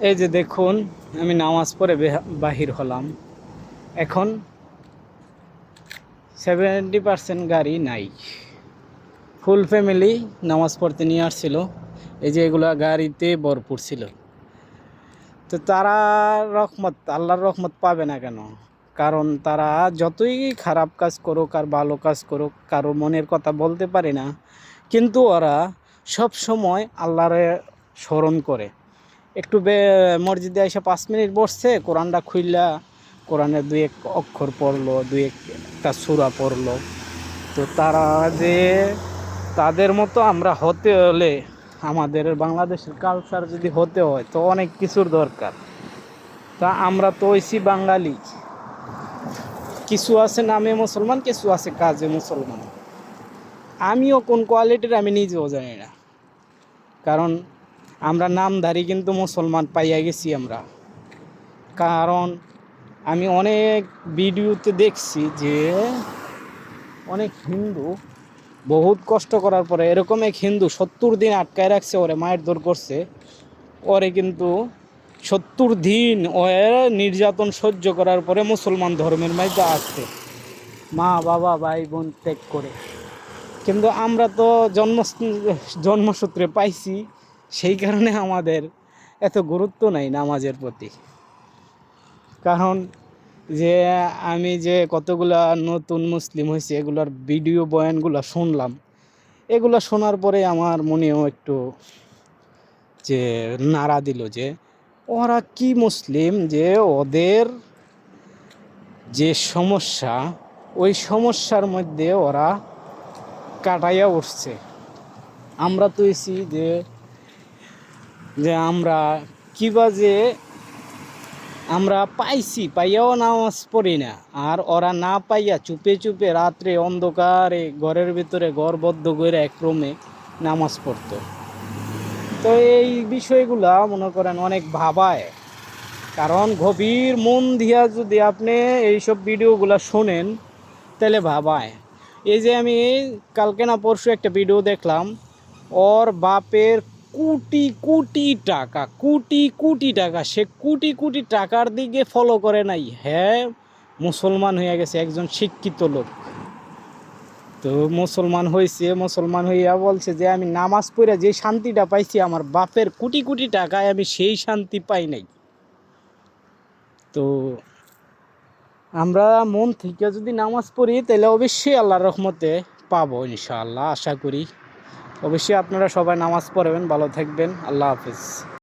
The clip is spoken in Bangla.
এই যে দেখুন, আমি নামাজ পড়ে বেহা- বাহির হলাম। এখন সেভেন্টি পার্সেন্ট গাড়ি নাই। ফুল ফ্যামিলি নামাজ পড়তে নিয়ে আসছিল। এই যে এগুলা গাড়িতে ভরপুর ছিল। তো তারা রহমত, আল্লাহর রহমত পাবে না কেন? কারণ তারা যতই খারাপ কাজ করুক আর ভালো কাজ করুক, কারও মনের কথা বলতে পারে না। কিন্তু ওরা সব সময় আল্লাহরে স্মরণ করে। একটু বে মসজিদে এসে পাঁচ মিনিট বসছে, কোরআনটা খুললা কোরআনের দুই এক অক্ষর পড়ল, দুই একটা সুরা পড়ল। তো তারা যে তাদের মতো আমরা হতে হলে আমাদের বাংলাদেশের কালচার যদি হতে হয়, তো অনেক কিছুর দরকার। তা আমরা তো হইছি বাঙালি। কিছু আছে নামে মুসলমান, কিছু আছে কাজে মুসলমান। আমিও কোন কোয়ালিটির আমি নিজেও জানি না। কারণ আমরা নামধারী কিন্তু মুসলমান পাইয়া গেছি আমরা। কারণ আমি অনেক ভিডিওতে দেখছি যে অনেক হিন্দু বহুত কষ্ট করার পরে এরকম এক হিন্দু সত্তর দিন আটকায় রাখছে, ওরে মায়ের দৌড় করছে। ওরে কিন্তু সত্তর দিন ওর নির্যাতন সহ্য করার পরে মুসলমান ধর্মের মধ্যে আসছে। মা, বাবা, ভাই, বোন ত্যাগ করে। কিন্তু আমরা তো জন্ম জন্মসূত্রে পাইছি সেই কারণে আমাদের এত গুরুত্ব নাই নামাজের প্রতি। কারণ যে আমি যে কতগুলা নতুন মুসলিম হয়েছে, এগুলার ভিডিও বয়ানগুলো শুনলাম, এগুলো শোনার পরে আমার মনেও একটু যে নাড়া দিল যে, ওরা কি মুসলিম যে ওদের যে সমস্যা, ওই সমস্যার মধ্যে ওরা কাটাইয়া উঠছে। আমরা তো এসি যে যে আমরা কিবা যে আমরা পাইছি, পাইয়াও নামাজ পড়ি না। আর ওরা না পাইয়া চুপে চুপে রাত্রে অন্ধকারে ঘরের ভিতরে ঘরবদ্ধ করে এক নামাজ পড়তো। তো এই বিষয়গুলা মনে করেন অনেক ভাবায়। কারণ গভীর মন দিয়া যদি আপনি এইসব ভিডিওগুলো শোনেন, তাহলে ভাবায়। এই যে আমি কালকে না পরশু একটা ভিডিও দেখলাম, ওর বাপের কোটি কোটি টাকা, কোটি কোটি টাকা, সে কোটি কোটি টাকার দিকে ফলো করে নাই। হ্যাঁ মুসলমান হয়ে গেছে একজন শিক্ষিত লোক। তো মুসলমান হয়েছে মুসলমান হইয়া বলছে যে, আমি নামাজ পড়ে যে শান্তিটা পাইছি, আমার বাপের কোটি কোটি টাকায় আমি সেই শান্তি পাই নাই। তো আমরা মন থেকে যদি নামাজ পড়ি, তাহলে অবশ্যই আল্লাহর রহমতে পাবো ইনশাআল্লাহ, আশা করি। অবশ্যই আপনারা সবাই নামাজ পড়বেন ভালো থাকবেন। আল্লাহ হাফিজ।